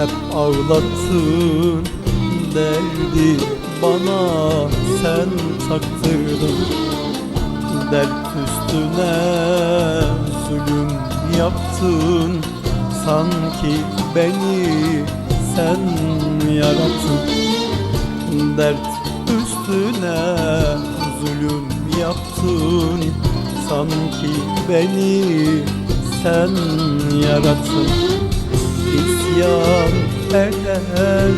hep ağlattın. Derdi bana sen taktırdın. Dert üstüne zulüm yaptın. Sanki beni sen yarattın. Dert üstüne zulüm yaptın. Sanki beni sen yarattın İsyan eden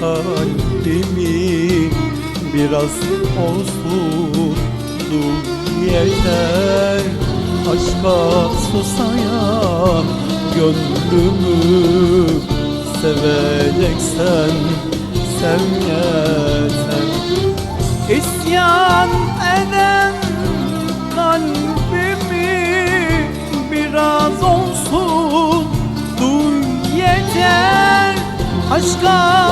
kalbimi Biraz olsun dul yeter. Aşka susayan gönlümü Seveceksen sev yeter. İsyan eden kalbimi Aşka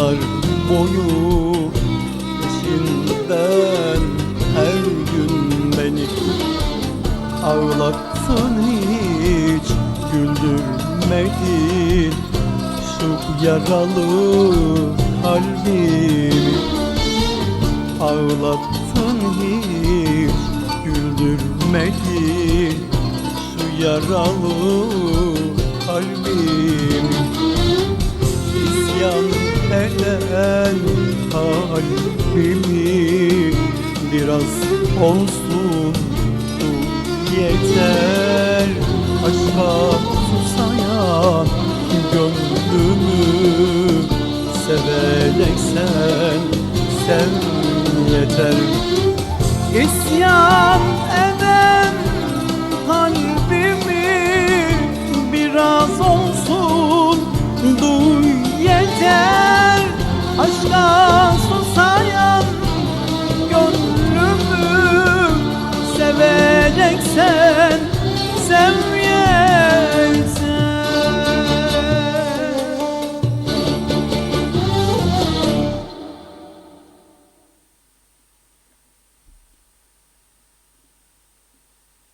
yıllar boyu Peşinden her gün beni Ağlattın hiç güldürmedin Şu yaralı kalbimi Ağlattın hiç güldürmedin Şu yaralı kalbimi kalbimi Biraz olsun yeter. Aşka susayan gönlümü Seveceksen sev yeter. İsyan